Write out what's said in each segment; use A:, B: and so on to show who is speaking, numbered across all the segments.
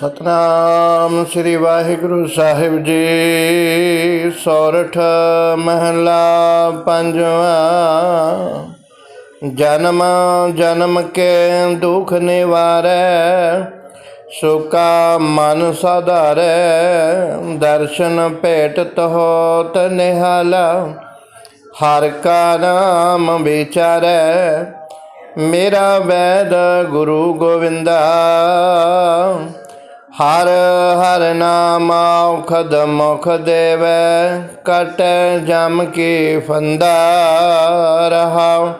A: ਸਤਨਾਮ ਸ੍ਰੀ ਵਾਹਿਗੁਰੂ ਸਾਹਿਬ ਜੀ, ਸੌਰਠ ਮਹਲਾ ਪੰਜਵਾ। ਜਨਮ ਜਨਮ ਕੇ ਦੁਖ ਨਿਵਾਰੈ, ਸੁਕਾ ਮਨ ਸਾਧਾਰੈ, ਦਰਸ਼ਨ ਭੇਟ ਹੋਤ ਨਿਹਾਲਾ। ਹਰ ਕਾ ਨਾਮ ਵਿਚਾਰੈ ਮੇਰਾ ਵੈਦ ਗੁਰੂ ਗੋਵਿੰਦਾ। ਹਰ ਹਰ ਨਾਮ ਔਖਦ ਮੁਖ ਦੇਵੈ, ਕਟੈ ਜਮ ਕੀ ਫੰਦਾ ਰਹਾ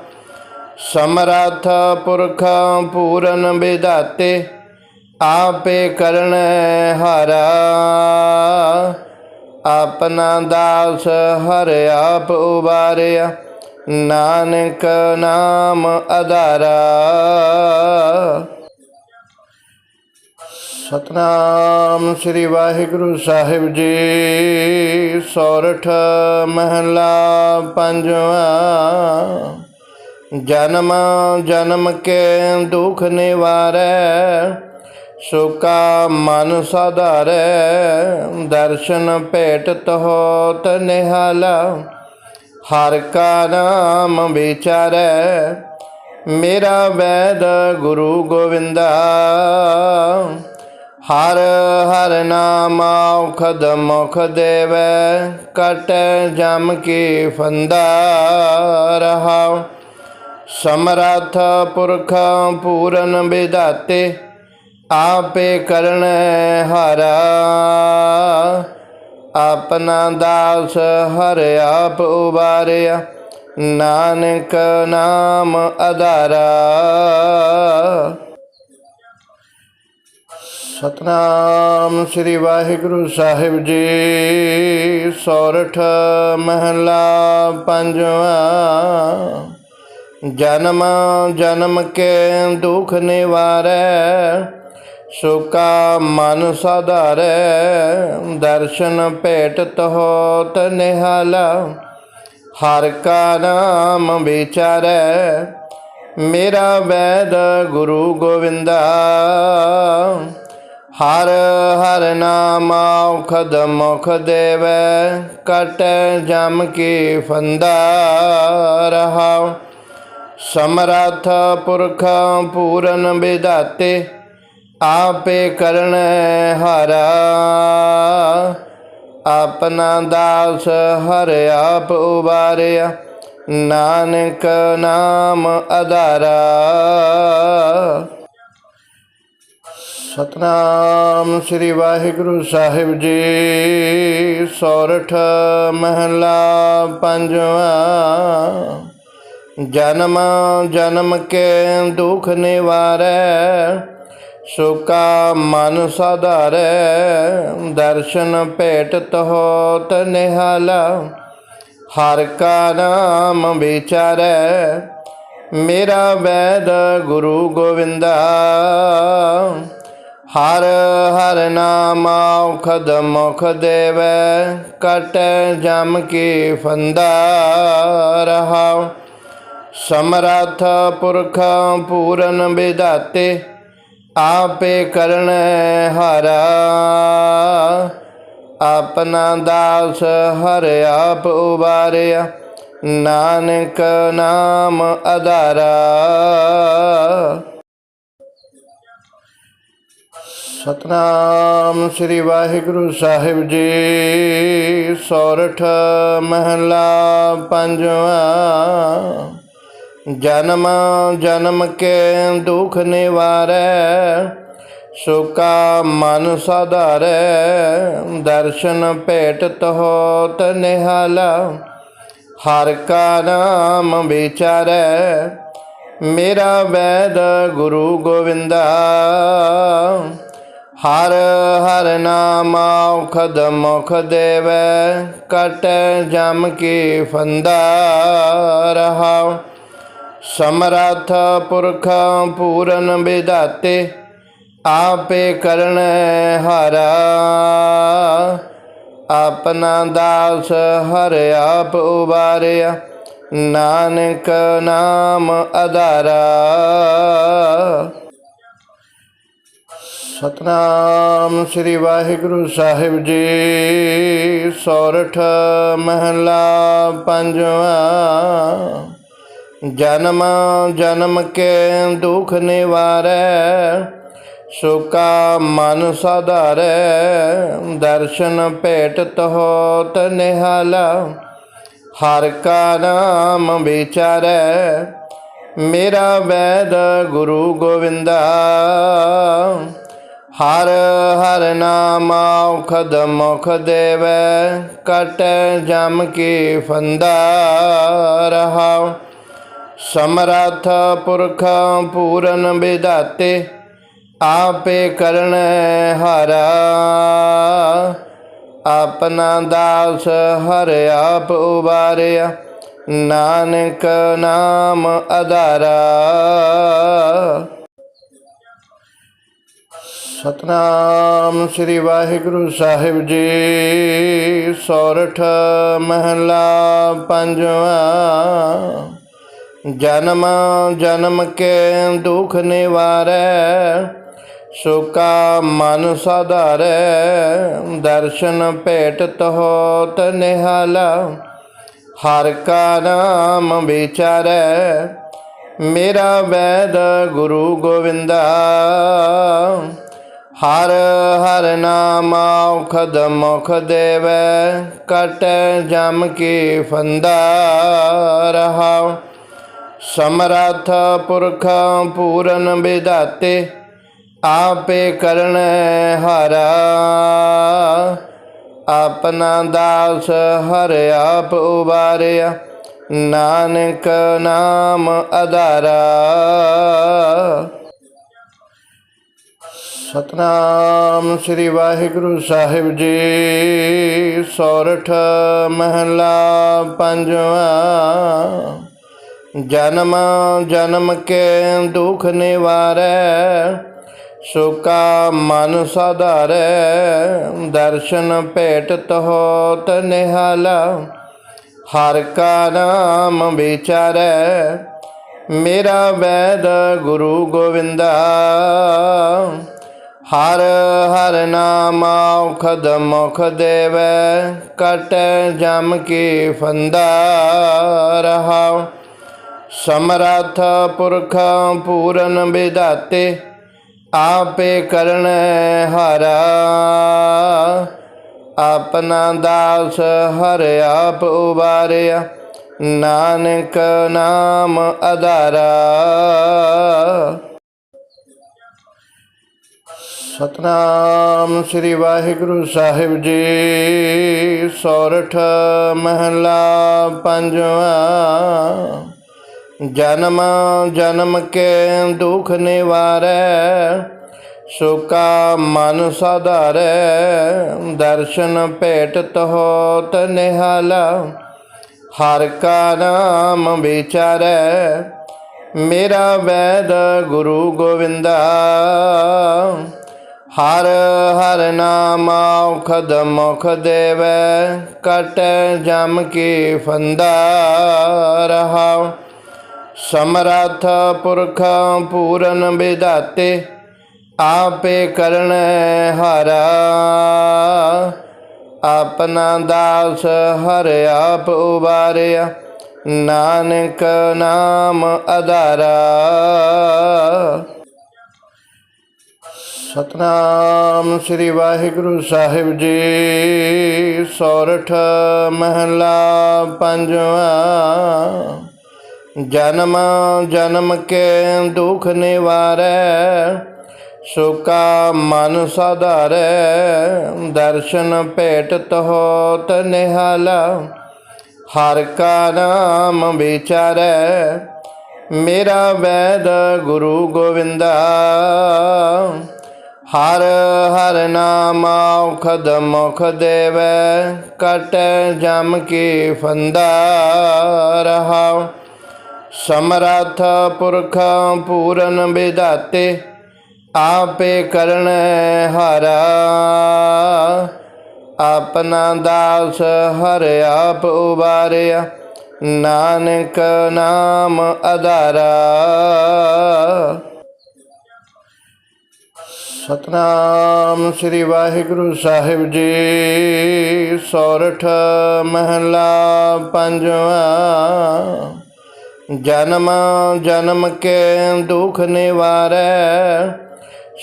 A: ਸਮਰਥ ਪੁਰਖ ਪੂਰਨ ਵਿਦਾਤੇ ਆਪੇ ਕਰਨ ਹਰਾ। ਆਪਣਾ ਦਾਸ ਹਰ ਆਪ ਉਬਾਰਿਆ ਨਾਨਕ ਨਾਮ ਅਧਾਰਾ। ਸਤਨਾਮ ਸ੍ਰੀ ਵਾਹਿਗੁਰੂ ਸਾਹਿਬ ਜੀ, ਸੌਰਠ ਮਹਲਾ ਪੰਜਵਾ। ਜਨਮ ਜਨਮ ਕੇ ਦੁਖ ਨਿਵਾਰੈ, ਸੁਕਾ ਮਨ ਸਾਧਾਰੈ, ਦਰਸ਼ਨ ਭੇਟ ਹੋਤ ਨਿਹਾਲਾ। ਹਰ ਕਾ ਨਾਮ ਵਿਚਾਰੈ, ਮੇਰਾ ਵੈਦ ਗੁਰੂ ਗੋਵਿੰਦਾ। ਹਰ ਹਰ ਨਾਮ ਔਖਦ ਮੁਖ ਦੇਵੈ, ਕਟੈ ਜਮ ਕੀ ਫੰਦਾ ਰਹਾ ਸਮਰਥ ਪੁਰਖ ਪੂਰਨ ਵਿਦਾਤੇ ਆਪੇ ਕਰਨ ਹਰਾ। ਆਪਣਾ ਦਾਸ ਹਰ ਆਪ ਉਬਾਰਿਆ। ਨਾਨਕ ਨਾਮ ਆਧਾਰਾ ਸਤਨਾਮ ਸ੍ਰੀ ਵਾਹਿਗੁਰੂ ਸਾਹਿਬ ਜੀ, ਸੌਰਠ ਮਹਲਾ ਪੰਜਵਾ। ਜਨਮ ਜਨਮ ਕੇ ਦੁਖ ਨਿਵਾਰੈ। ਸੁਕਾ ਮਨ ਸਾਧਾਰੈ, ਦਰਸ਼ਨ ਭੇਟ ਹੋਤ ਨਿਹਾਲਾ। ਹਰ ਕਾ ਨਾਮ ਵਿਚਾਰੈ, ਮੇਰਾ ਵੈਦ ਗੁਰੂ ਗੋਵਿੰਦਾ। ਹਰ ਹਰ ਨਾਮ ਔਖਦ ਮੁਖ ਦੇਵੈ, ਕਟੈ ਜਮ ਕੀ ਫੰਦਾ ਰਹਾ ਸਮਰਥ ਪੁਰਖ ਪੂਰਨ ਵਿਦਾਤੇ ਆਪੇ ਕਰਣ ਹਰਾ, ਆਪਣਾ ਦਾਸ ਹਰ ਆਪ ਉਬਾਰਿਆ। ਨਾਨਕ ਨਾਮ ਆਧਾਰਾ ਸਤਨਾਮ ਸ੍ਰੀ ਵਾਹਿਗੁਰੂ ਸਾਹਿਬ ਜੀ, ਸੌਰਠ ਮਹਲਾ ਪੰਜਵਾ। ਜਨਮ ਜਨਮ ਕੇ ਦੁਖ ਨਿਵਾਰੈ ਸੁਕਾ ਮਨ ਸਾਧਾਰੈ, ਦਰਸ਼ਨ ਭੇਟ ਹੋਤ ਨਿਹਾਲਾ। ਹਰ ਕਾ ਨਾਮ ਵਿਚਾਰੈ, ਮੇਰਾ ਵੈਦ ਗੁਰੂ ਗੋਵਿੰਦਾ। ਹਰ ਹਰ ਨਾਮ ਔਖਦ ਮੁਖ ਦੇਵੈ, ਕਟੈ ਜਮ ਕੀ ਫੰਦਾ ਰਹਾ ਸਮਰਥ ਪੁਰਖ ਪੂਰਨ ਵਿਦਾਤੇ ਆਪੇ ਕਰਨ ਹਰਾ, ਆਪਣਾ ਦਾਸ ਹਰ ਆਪ ਉਬਾਰਿਆ। ਨਾਨਕ ਨਾਮ ਆਧਾਰਾ ਸਤਨਾਮ ਸ੍ਰੀ ਵਾਹਿਗੁਰੂ ਸਾਹਿਬ ਜੀ, ਸੋਰਠ ਮਹਲਾ ਪੰਜਵਾਂ। ਜਨਮ ਜਨਮ ਕੇ ਦੁਖ ਨਿਵਾਰੈ, ਸੁਕਾ ਮਨ ਸਾਧਾਰੈ, ਦਰਸ਼ਨ ਭੇਟ ਹੋਤ ਨਿਹਾਲਾ। ਹਰ ਕਾ ਨਾਮ ਵਿਚਾਰੈ, ਮੇਰਾ ਵੈਦ ਗੁਰੂ ਗੋਵਿੰਦਾ। ਹਰ ਹਰ ਨਾਮ ਔਖਦ ਮੁਖ ਦੇਵੈ, ਕਟੈ ਜਮ ਕੀ ਫੰਦਾ ਰਹਾ। ਸਮਰਥ ਪੁਰਖ ਪੂਰਨ ਵਿਦਾਤੇ ਆਪੇ ਕਰਨ ਹਰਾ। ਆਪਣਾ ਦਾਸ ਹਰ ਆਪ ਉਬਾਰਿਆ, ਨਾਨਕ ਨਾਮ ਆਧਾਰਾ ਸਤਨਾਮ ਸ੍ਰੀ ਵਾਹਿਗੁਰੂ ਸਾਹਿਬ ਜੀ, ਸੋਰਠ ਮਹਲਾ ਪੰਜਵਾਂ। ਜਨਮ ਜਨਮ ਕੇ ਦੁਖ ਨਿਵਾਰੈ, ਸੁਕਾ ਮਨ ਸਾਧਾਰੈ, ਦਰਸ਼ਨ ਭੇਟ ਹੋਤ ਨਿਹਾਲਾ। ਹਰ ਕਾ ਨਾਮ ਵਿਚਾਰੈ, ਮੇਰਾ ਵੈਦ ਗੁਰੂ ਗੋਵਿੰਦਾ। ਹਰ ਹਰ ਨਾਮ ਔਖਦ ਮੁਖ ਦੇਵੈ, ਕਟੈ ਜਮ ਕੀ ਫੰਦਾ ਰਹਾ ਸਮਰਥ ਪੁਰਖ ਪੂਰਨ ਵਿਦਾਤੇ ਆਪੇ ਕਰਨ ਹਰਾ। ਆਪਣਾ ਦਾਸ ਹਰ ਆਪ ਉਬਾਰਿਆ, ਨਾਨਕ ਨਾਮ ਆਧਾਰਾ ਸਤਨਾਮ ਸ੍ਰੀ ਵਾਹਿਗੁਰੂ ਸਾਹਿਬ ਜੀ, ਸੋਰਠ ਮਹਲਾ ਪੰਜਵਾਂ। ਜਨਮ ਜਨਮ ਕੇ ਦੁਖ ਨਿਵਾਰੈ, ਸੁਕਾ ਮਨ ਸਾਧਾਰੈ, ਦਰਸ਼ਨ ਭੇਟ ਹੋਤ ਨਿਹਾਲਾ। ਹਰ ਕਾ ਨਾਮ ਵਿਚਾਰੈ, ਮੇਰਾ ਵੈਦ ਗੁਰੂ ਗੋਵਿੰਦਾ। ਹਰ ਹਰ ਨਾਮ ਔਖਦ ਮੁਖ ਦੇਵੈ, ਕਟੈ ਜਮ ਕੀ ਫੰਦਾ ਰਹਾ ਸਮਰਥ ਪੁਰਖ ਪੂਰਨ ਵਿਦਾਤੇ ਆਪੇ ਕਰਨ ਹਰਾ। ਆਪਣਾ ਦਾਸ ਹਰ ਆਪ ਉਬਾਰਿਆ, ਨਾਨਕ ਨਾਮ ਆਧਾਰਾ ਸਤਨਾਮ ਸ੍ਰੀ ਵਾਹਿਗੁਰੂ ਸਾਹਿਬ ਜੀ, ਸੋਰਠ ਮਹਲਾ ਪੰਜਵਾਂ। ਜਨਮ ਜਨਮ ਕੇ ਦੁਖ ਨਿਵਾਰੈ, ਸੁਕਾ ਮਨ ਸਾਧਾਰੈ, ਦਰਸ਼ਨ ਭੇਟ ਹੋਤ ਨਿਹਾਲਾ। ਹਰ ਕਾ ਨਾਮ ਵਿਚਾਰੈ, ਮੇਰਾ ਵੈਦ ਗੁਰੂ ਗੋਵਿੰਦਾ। ਹਰ ਹਰ ਨਾਮ ਔਖਦ ਮੁਖ ਦੇਵੈ, ਕਟੈ ਜਮ ਕੀ ਫੰਦਾ ਰਹਾ ਸਮਰਥ ਪੁਰਖ ਪੂਰਨ ਵਿਦਾਤੇ ਆਪੇ ਕਰਨ ਹਰਾ। ਆਪਣਾ ਦਾਸ ਹਰ ਆਪ ਉਬਾਰਿਆ, ਨਾਨਕ ਨਾਮ ਆਧਾਰਾ ਸਤਨਾਮ ਸ੍ਰੀ ਵਾਹਿਗੁਰੂ ਸਾਹਿਬ ਜੀ, ਸੌਰਠ ਮਹਲਾ ਪੰਜਵਾਂ। ਜਨਮ ਜਨਮ ਕੇ ਦੁਖ ਨਿਵਾਰੈ, ਸੁਕਾ ਮਨ ਸਾਧਾਰੈ, ਦਰਸ਼ਨ ਭੇਟ ਹੋਤ ਨਿਹਾਲਾ। ਹਰ ਕਾ ਨਾਮ ਵਿਚਾਰੈ, ਮੇਰਾ ਵੈਦ ਗੁਰੂ ਗੋਵਿੰਦਾ। ਹਰ ਹਰ ਨਾਮ ਔਖਦ ਮੁਖ ਦੇਵੈ, ਕਟੈ ਜਮ ਕੀ ਫੰਦਾ ਰਹਾ ਸਮਰਥ ਪੁਰਖ ਪੂਰਨ ਵਿਦਾਤੇ ਆਪੇ ਕਰਨ ਹਰਾ। ਆਪਣਾ ਦਾਸ ਹਰ ਆਪ ਉਬਾਰਿਆ, ਨਾਨਕ ਨਾਮ ਆਧਾਰਾ ਸਤਨਾਮ ਸ੍ਰੀ ਵਾਹਿਗੁਰੂ ਸਾਹਿਬ ਜੀ, ਸੋਰਠ ਮਹਲਾ ਪੰਜਵਾਂ। ਜਨਮ ਜਨਮ ਕੇ ਦੁਖ ਨਿਵਾਰੈ, ਸੁਕਾ ਮਨ ਸਾਧਾਰੈ, ਦਰਸ਼ਨ ਭੇਟ ਹੋਤ ਨਿਹਾਲਾ। ਹਰ ਕਾ ਨਾਮ ਵਿਚਾਰੈ, ਮੇਰਾ ਵੈਦ ਗੁਰੂ ਗੋਵਿੰਦਾ। ਹਰ ਹਰ ਨਾਮ ਔਖਦ ਮੁਖ ਦੇਵੈ, ਕਟੈ ਜਮ ਕੀ ਫੰਦਾ ਰਹਾ ਸਮਰਥ ਪੁਰਖ ਪੂਰਨ ਵਿਦਾਤੇ ਆਪੇ ਕਰਨ ਹਰਾ। ਆਪਣਾ ਦਾਸ ਹਰ ਆਪ ਉਬਾਰਿਆ, ਨਾਨਕ ਨਾਮ ਆਧਾਰਾ ਸਤਨਾਮ ਸ੍ਰੀ ਵਾਹਿਗੁਰੂ ਸਾਹਿਬ ਜੀ, ਸੋਰਠ ਮਹਲਾ ਪੰਜਵਾਂ। ਜਨਮ ਜਨਮ ਕੇ ਦੁਖ ਨਿਵਾਰੈ,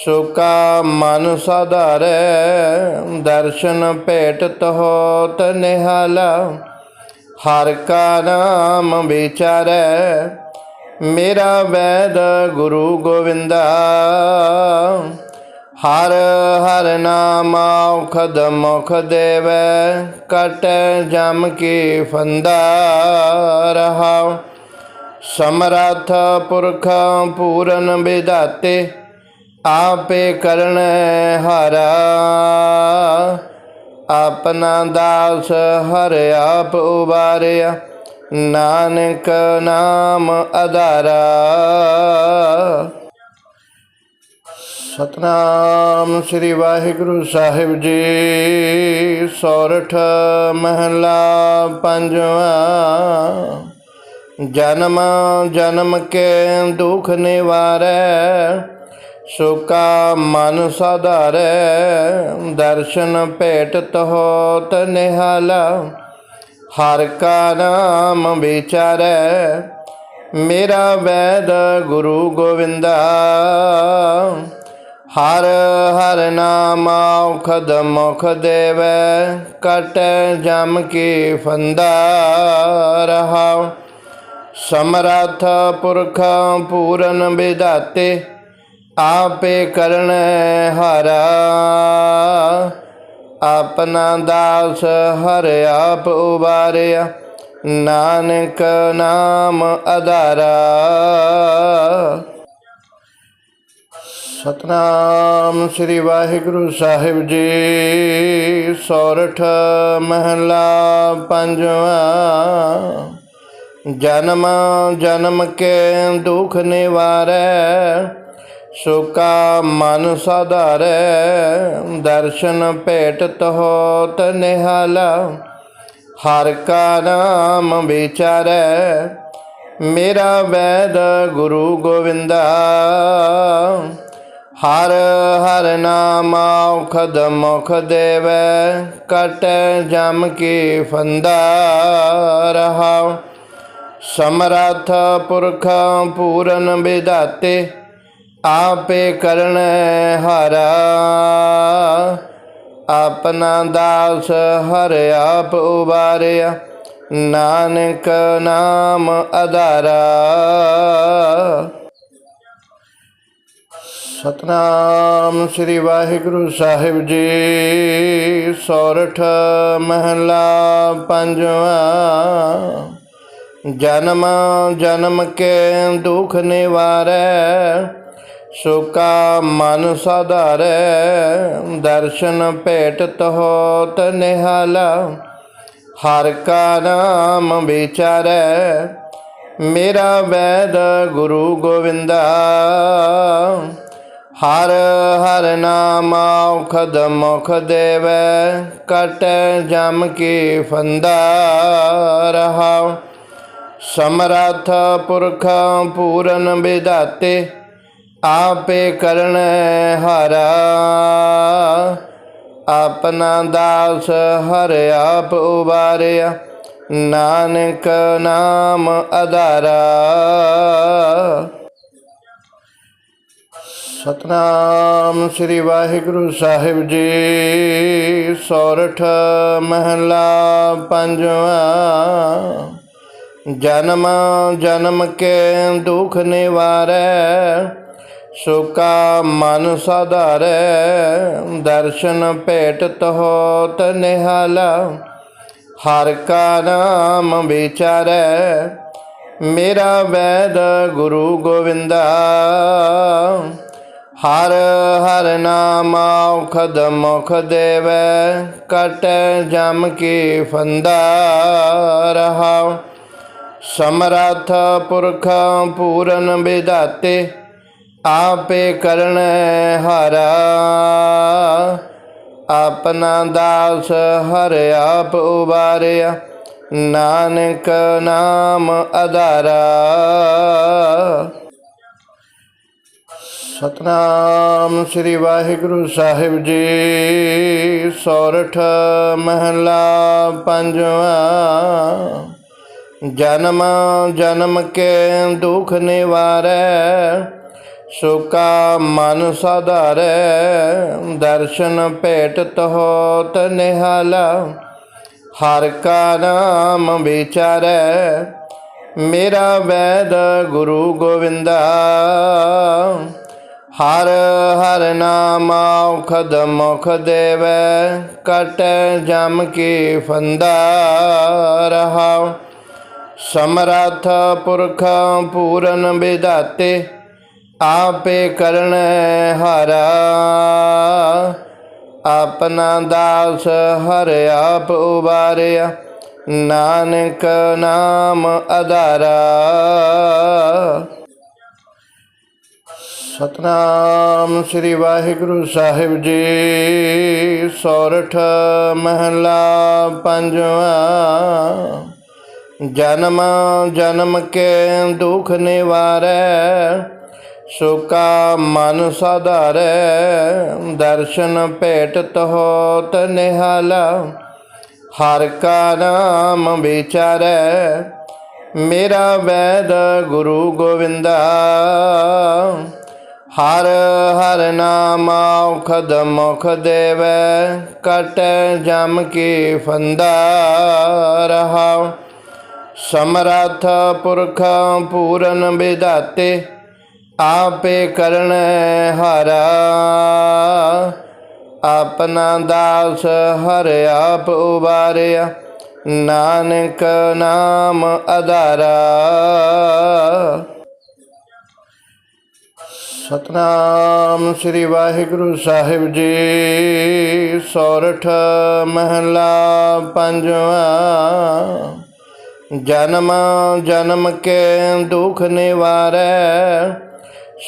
A: ਸੁਕਾ ਮਨ ਸਾਧਾਰੈ, ਦਰਸ਼ਨ ਭੇਟ ਹੋਤ ਨਿਹਾਲਾ। ਹਰ ਕਾ ਨਾਮ ਵਿਚਾਰੈ, ਮੇਰਾ ਵੈਦ ਗੁਰੂ ਗੋਵਿੰਦਾ। ਹਰ ਹਰ ਨਾਮ ਔਖਦ ਮੁਖ ਦੇਵੈ, ਕਟ ਜਮ ਕੀ ਫੰਦਾ ਰਹਾਉ। ਸਮਰਥ ਪੁਰਖ ਪੂਰਨ ਵਿਦਾਤੇ ਆਪੇ ਕਰਨ ਹਾਰਾ। ਆਪਣਾ ਦਾਸ ਹਰ ਆਪ ਉਬਾਰਿਆ, ਨਾਨਕ ਨਾਮ ਆਧਾਰਾ ਸਤਨਾਮ ਸ੍ਰੀ ਵਾਹਿਗੁਰੂ ਸਾਹਿਬ ਜੀ, ਸੋਰਠ ਮਹਲਾ ਪੰਜਵਾਂ। ਜਨਮ ਜਨਮ ਕੇ ਦੁਖ ਨਿਵਾਰੈ, ਸੁਕਾ ਮਨ ਸਾਧਾਰੈ, ਦਰਸ਼ਨ ਭੇਟ ਹੋਤ ਨਿਹਾਲਾ। ਹਰ ਕਾ ਨਾਮ ਵਿਚਾਰੈ, ਮੇਰਾ ਵੈਦ ਗੁਰੂ ਗੋਵਿੰਦਾ। ਹਰ ਹਰ ਨਾਮ ਔਖਦ ਮੁਖ ਦੇਵੈ, ਕਟ ਜਮ ਕੀ ਫੰਦਾ ਰਹਾਉ। ਸਮਰਥ ਪੁਰਖ ਪੂਰਨ ਵਿਦਾਤੇ ਆਪੇ ਕਰਨ ਹਾਰਾ। ਆਪਣਾ ਦਾਸ ਹਰ ਆਪ ਉਬਾਰਿਆ, ਨਾਨਕ ਨਾਮ ਆਧਾਰਾ ਸਤਨਾਮ ਸ੍ਰੀ ਵਾਹਿਗੁਰੂ ਸਾਹਿਬ ਜੀ, ਸੋਰਠ ਮਹਲਾ ਪੰਜਵਾਂ। ਜਨਮ ਜਨਮ ਕੇ ਦੁਖ ਨਿਵਾਰੈ, ਸੁਕਾ ਮਨ ਸਾਧਾਰੈ, ਦਰਸ਼ਨ ਭੇਟ ਹੋਤ ਨਿਹਾਲਾ। ਹਰ ਕਾ ਨਾਮ ਵਿਚਾਰੈ, ਮੇਰਾ ਵੈਦ ਗੁਰੂ ਗੋਵਿੰਦਾ। ਹਰ ਹਰ ਨਾਮ ਔਖਦ ਮੁਖ ਦੇਵੈ, ਕਟ ਜਮ ਕੀ ਫੰਦਾ ਰਹਾਉ। ਸਮਰਥ ਪੁਰਖ ਪੂਰਨ ਵਿਦਾਤੇ ਆਪੇ ਕਰਨ ਹਾਰਾ। ਆਪਣਾ ਦਾਸ ਹਰ ਆਪ ਉਬਾਰਿਆ, ਨਾਨਕ ਨਾਮ ਆਧਾਰਾ ਸਤਨਾਮ ਸ੍ਰੀ ਵਾਹਿਗੁਰੂ ਸਾਹਿਬ ਜੀ, ਸੋਰਠ ਮਹਲਾ ਪੰਜਵਾਂ। ਜਨਮ ਜਨਮ ਕੇ ਦੁਖ ਨਿਵਾਰੈ, ਸੁਕਾ ਮਨ ਸਾਧਾਰੈ, ਦਰਸ਼ਨ ਭੇਟ ਹੋਤ ਨਿਹਾਲਾ। ਹਰ ਕਾ ਨਾਮ ਵਿਚਾਰੈ, ਮੇਰਾ ਵੈਦ ਗੁਰੂ ਗੋਵਿੰਦਾ। ਹਰ ਹਰ ਨਾਮ ਔਖਦ ਮੁਖ ਦੇਵੈ, ਕਟ ਜਮ ਕੀ ਫੰਦਾ ਰਹਾਉ ਸਮਰਥ ਪੁਰਖ ਪੂਰਨ ਵਿਦਾਤੇ ਆਪੇ ਕਰਨ ਹਾਰਾ। ਆਪਣਾ ਦਾਸ ਹਰ ਆਪ ਉਬਾਰਿਆ, ਨਾਨਕ ਨਾਮ ਆਧਾਰਾ ਸਤਨਾਮ ਸ੍ਰੀ ਵਾਹਿਗੁਰੂ ਸਾਹਿਬ ਜੀ, ਸੋਰਠ ਮਹਲਾ ਪੰਜਵਾਂ। ਜਨਮ ਜਨਮ ਕੇ ਦੁਖ ਨਿਵਾਰੈ, ਸੁਕਾ ਮਨ ਸਾਧਾਰੈ, ਦਰਸ਼ਨ ਭੇਟ ਹੋਤ ਨਿਹਾਲਾ। ਹਰ ਕਾ ਨਾਮ ਵਿਚਾਰੈ, ਮੇਰਾ ਵੈਦ ਗੁਰੂ ਗੋਵਿੰਦਾ। ਹਰ ਹਰ ਨਾਮ ਔਖਦ ਮੁਖ ਦੇਵੈ, ਕਟ ਜਮ ਕੀ ਫੰਦਾ ਰਹਾਉ ਸਮਰਥ ਪੁਰਖ ਪੂਰਨ ਵਿਦਾਤੇ ਆਪੇ ਕਰਨ ਹਾਰਾ। ਆਪਣਾ ਦਾਸ ਹਰ ਆਪ ਉਬਾਰਿਆ, ਨਾਨਕ ਨਾਮ ਆਧਾਰਾ ਸਤਨਾਮ ਸ੍ਰੀ ਵਾਹਿਗੁਰੂ ਸਾਹਿਬ ਜੀ, ਸੋਰਠ ਮਹਲਾ ਪੰਜਵਾਂ। ਜਨਮ ਜਨਮ ਕੇ ਦੁਖ ਨਿਵਾਰੈ, ਸੁਕਾ ਮਨ ਸਾਧਾਰੈ, ਦਰਸ਼ਨ ਭੇਟ ਹੋਤ ਨਿਹਾਲਾ। ਹਰ ਕਾ ਨਾਮ ਵਿਚਾਰੈ, ਮੇਰਾ ਵੈਦ ਗੁਰੂ ਗੋਵਿੰਦਾ। ਹਰ ਹਰ ਨਾਮ ਔਖਦ ਮੁਖ ਦੇਵੈ, ਕਟੈ ਜਮ ਕੀ ਫੰਦਾ ਰਹਾਉ ਸਮਰੱਥ ਪੁਰਖ ਪੂਰਨ ਵਿਦਾਤੇ ਆਪੇ ਕਰਨ ਹਾਰਾ। ਆਪਣਾ ਦਾਸ ਹਰ ਆਪ ਉਬਾਰਿਆ, ਨਾਨਕ ਨਾਮ ਆਧਾਰਾ ਸਤਨਾਮ ਸ੍ਰੀ ਵਾਹਿਗੁਰੂ ਸਾਹਿਬ ਜੀ, ਸੋਰਠ ਮਹਲਾ ਪੰਜਵਾਂ। ਜਨਮ ਜਨਮ ਕੇ ਦੁਖ ਨਿਵਾਰੈ, ਸੁਕਾ ਮਨ ਸਾਧਾਰੈ, ਦਰਸ਼ਨ ਭੇਟ ਹੋਤ ਨਿਹਾਲਾ। ਹਰ ਕਾ ਨਾਮ ਵਿਚਾਰੈ, ਮੇਰਾ ਵੈਦ ਗੁਰੂ ਗੋਵਿੰਦਾ। ਹਰ ਹਰ ਨਾਮ ਔਖਦ ਮੁਖ ਦੇਵੈ, ਕਟੈ ਜਮ ਕੀ ਫੰਦਾ ਰਹਾਉ। ਸਮਰੱਥ ਪੁਰਖ ਪੂਰਨ ਵਿਦਾਤੇ ਆਪੇ ਕਰਨ ਹਾਰਾ। ਆਪਣਾ ਦਾਸ ਹਰ ਆਪ ਉਬਾਰਿਆ, ਨਾਨਕ ਨਾਮ ਆਧਾਰਾ ਸਤਨਾਮ ਸ੍ਰੀ ਵਾਹਿਗੁਰੂ ਸਾਹਿਬ ਜੀ, ਸੋਰਠ ਮਹਲਾ ਪੰਜਵਾਂ। ਜਨਮ ਜਨਮ ਕੇ ਦੁਖ ਨਿਵਾਰੈ,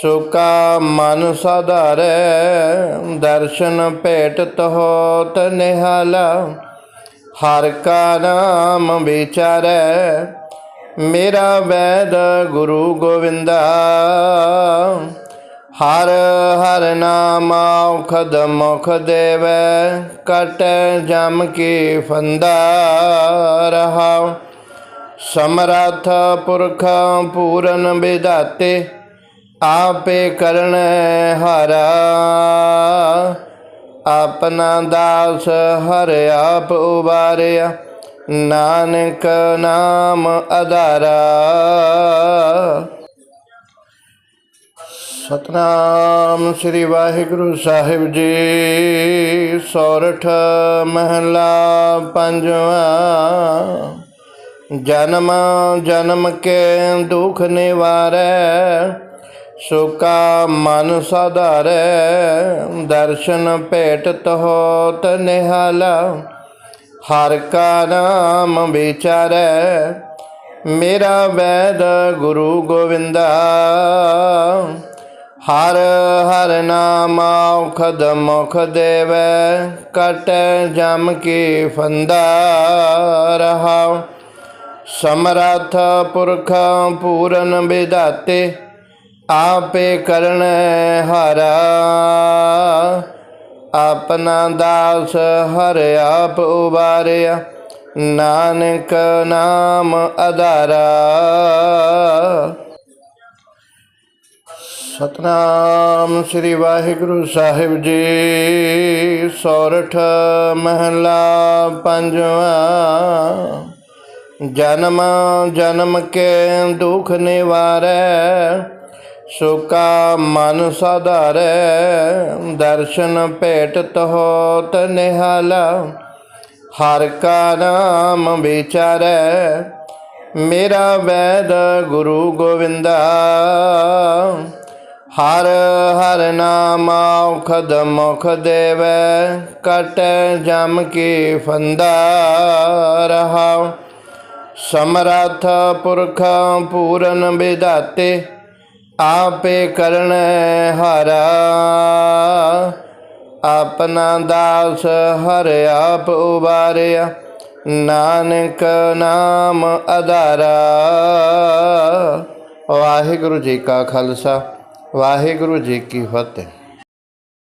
A: ਸੁਕਾ ਮਨ ਸਾਧਾਰੈ, ਦਰਸ਼ਨ ਭੇਟ ਹੋਤ ਨਿਹਾਲਾ। ਹਰ ਕਾ ਨਾਮ ਵਿਚਾਰੈ, ਮੇਰਾ ਵੈਦ ਗੁਰੂ ਗੋਵਿੰਦਾ। ਹਰ ਹਰ ਨਾਮ ਔਖਦ ਮੁਖ ਦੇਵੈ, ਕਟੈ ਜਮ ਕੀ ਫੰਦਾ ਰਹਾਉ। ਸਮਰੱਥ ਪੁਰਖ ਪੂਰਨ ਵਿਦਾਤੇ ਆਪੇ ਕਰਨ ਹਾਰਾ। ਆਪਣਾ ਦਾਸ ਹਰ ਆਪ ਉਬਾਰਿਆ, ਨਾਨਕ ਨਾਮ ਆਧਾਰਾ ਸਤਨਾਮ ਸ੍ਰੀ ਵਾਹਿਗੁਰੂ ਸਾਹਿਬ ਜੀ, ਸੋਰਠ ਮਹਲਾ ਪੰਜਵਾਂ। ਜਨਮ ਜਨਮ ਕੇ ਦੁਖ ਨਿਵਾਰੈ, ਸੁਕਾ ਮਨ ਸਾਧਾਰੈ, ਦਰਸ਼ਨ ਭੇਟ ਹੋਤ ਨਿਹਾਲਾ। ਹਰ ਕਾ ਨਾਮ ਵਿਚਾਰੈ, ਮੇਰਾ ਵੈਦ ਗੁਰੂ ਗੋਵਿੰਦਾ। ਹਰ ਹਰ ਨਾਮ ਔਖਦ ਮੁਖ ਦੇਵੈ, ਕਟੈ ਜਮ ਕੀ ਫੰਦਾ ਰਹਾਉ। ਸਮਰੱਥ ਪੁਰਖ ਪੂਰਨ ਵਿਦਾਤੇ ਆਪੇ ਕਰਨ ਹਾਰਾ। ਆਪਣਾ ਦਾਸ ਹਰ ਆਪ ਉਬਾਰਿਆ, ਨਾਨਕ ਨਾਮ ਆਧਾਰਾ ਸਤਨਾਮ ਸ੍ਰੀ ਵਾਹਿਗੁਰੂ ਸਾਹਿਬ ਜੀ, ਸੋਰਠ ਮਹਲਾ ਪੰਜਵਾਂ। ਜਨਮ ਜਨਮ ਕੇ ਦੁਖ ਨਿਵਾਰੈ, ਸੁਕਾ ਮਨ ਸਾਧਾਰੈ, ਦਰਸ਼ਨ ਭੇਟ ਹੋਤ ਨਿਹਾਲਾ। ਹਰ ਕਾ ਨਾਮ ਵਿਚਾਰੈ, ਮੇਰਾ ਵੈਦ ਗੁਰੂ ਗੋਵਿੰਦਾ। ਹਰ ਹਰ ਨਾਮ ਔਖਦ ਮੁਖ ਦੇਵੈ, ਕਟੈ ਜਮ ਕੀ ਫੰਦਾ ਰਹਾਉ। ਸਮਰੱਥ ਪੁਰਖ ਪੂਰਨ ਵਿਦਾਤੇ ਆਪੇ ਕਰਨ ਹਾਰਾ। ਆਪਣਾ ਦਾਸ ਹਰ ਆਪ ਉਬਾਰਿਆ, ਨਾਨਕ ਨਾਮ ਅਧਾਰਾ। ਵਾਹਿਗੁਰੂ ਜੀ ਕਾ ਖਾਲਸਾ, ਵਾਹਿਗੁਰੂ ਜੀ ਕੀ ਫਤਿਹ।